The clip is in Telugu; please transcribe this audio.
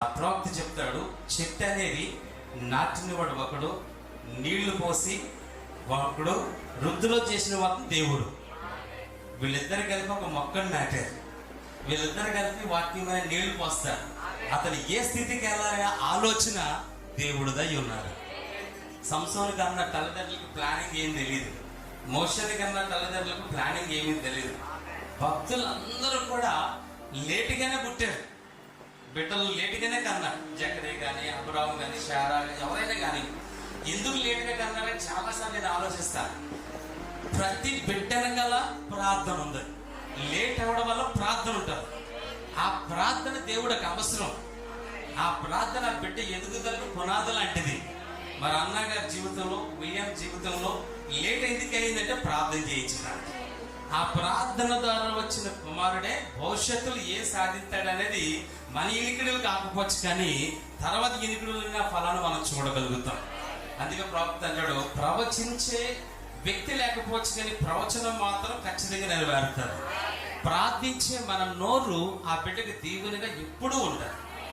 ప్రవక్త చెప్తాడు చెట్టు అనేది నాటినవాడు ఒకడు నీళ్ళు పోసి ఒకడు వృద్ధిలో చేసిన వాడు దేవుడు. వీళ్ళిద్దరు కలిపి ఒక మొక్కను నాటారు. వీళ్ళిద్దరు కలిపి వాటిని మీద నీళ్ళు పోస్తారు. అతను ఏ స్థితికి వెళ్ళాలనే ఆలోచన దేవుడుదై ఉన్నారు సంసోని కన్నా తల్లిదండ్రులకు ప్లానింగ్ ఏం తెలియదు మోషన్ కన్నా తల్లిదండ్రులకు ప్లానింగ్ ఏమీ తెలియదు భక్తులందరూ కూడా లేటుగానే పుట్టారు. బిడ్డలు లేటుగానే కన్నారు. జకరే కానీ అబ్రాహం కానీ షారా ఎవరైనా కానీ ఎందుకు లేటుగా కన్నారని చాలాసార్లు నేను ఆలోచిస్తాను. ప్రతి బిడ్డన గల ప్రార్థన ఉంది. లేట్ అవ్వడం వల్ల ప్రార్థన ఉంటుంది. ఆ ప్రార్థన దేవుడికి అవసరం. ఆ ప్రార్థన బిడ్డ ఎదుగుదలకు పునాది లాంటిది. మరి అన్నగారి జీవితంలో విలియం జీవితంలో లేట్ ఎందుకు అయిందంటే ప్రార్థన చేయించడానికి. ఆ ప్రార్థన ద్వారా వచ్చిన కుమారుడే భవిష్యత్తులో ఏ సాధిస్తాడనేది మన ఇనికిడులు కాకపోవచ్చు కానీ తర్వాత ఇనికిడులు ఫలాన్ని మనం చూడగలుగుతాం. అందుకే ప్రవక్త అంటాడు ప్రవచించే వ్యక్తి లేకపోవచ్చు కానీ ప్రవచనం మాత్రం ఖచ్చితంగా నెరవేరుతారు ప్రార్థించే మన నోరు ఆ బిడ్డకి దీవునిగా ఎప్పుడూ ఉంటారు